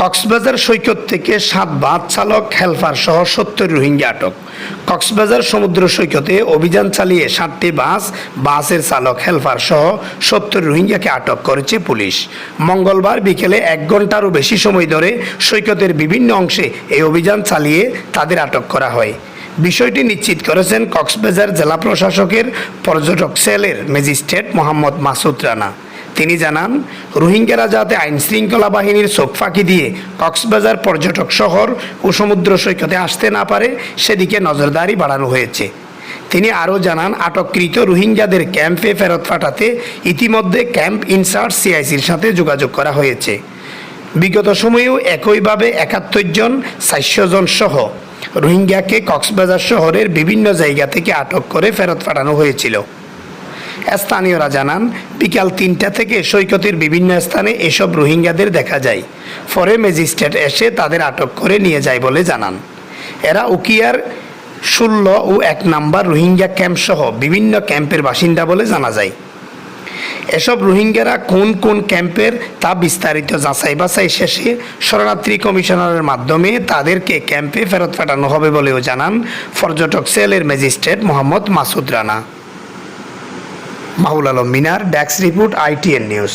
কক্সবাজার সৈকত থেকে সাত বাস চালক, হেলফার সহ সত্তর রোহিঙ্গা আটক। কক্সবাজার সমুদ্র সৈকতে অভিযান চালিয়ে সাতটি বাস, বাসের চালক, হেলফার সহ সত্তর রোহিঙ্গাকে আটক করেছে পুলিশ। মঙ্গলবার বিকেলে এক ঘন্টারও বেশি সময় ধরে সৈকতের বিভিন্ন অংশে এই অভিযান চালিয়ে তাদের আটক করা হয়। বিষয়টি নিশ্চিত করেছেন কক্সবাজার জেলা প্রশাসকের পর্যটক সেলের ম্যাজিস্ট্রেট মোহাম্মদ মাসুদ রানা। তিনি জানান রোহিঙ্গারা যাতে আইন শৃঙ্খলা বাহিনীর চোখ ফাঁকি দিয়ে কক্সবাজার পর্যটক শহর ও সমুদ্র সৈকতে আসতে না পারে, সেদিকে নজরদারি বাড়ানো হয়েছে। তিনি আরও জানান, আটককৃত রোহিঙ্গাদের ক্যাম্পে ফেরত পাঠাতে ইতিমধ্যে ক্যাম্প ইনচার্জ সিআইসির সাথে যোগাযোগ করা হয়েছে। বিগত সময়েও একইভাবে একাত্তর জন, চারশো জন সহ রোহিঙ্গাকে কক্সবাজার শহরের বিভিন্ন জায়গা থেকে আটক করে ফেরত পাঠানো হয়েছিল। স্থানীয়রা জানান, বিকাল তিনটা থেকে সৈকতের বিভিন্ন স্থানে এসব রোহিঙ্গাদের দেখা যায়। পরে ম্যাজিস্ট্রেট এসে তাদের আটক করে নিয়ে যায় বলে জানান। এরা উকিয়ার ষোলো ও এক নাম্বার রোহিঙ্গা ক্যাম্প সহ বিভিন্ন ক্যাম্পের বাসিন্দা বলে জানা যায়। এসব রোহিঙ্গারা কোন কোন ক্যাম্পের তা বিস্তারিত যাচাই বাছাই শেষে শরণার্থী কমিশনারের মাধ্যমে তাদেরকে ক্যাম্পে ফেরত পাঠানো হবে বলেও জানান পর্যটক সেলের ম্যাজিস্ট্রেট মোহাম্মদ মাসুদ রানা। মাহুল আলম মিনার ড্যাক্স রিপোর্ট আইটিএন নিউজ।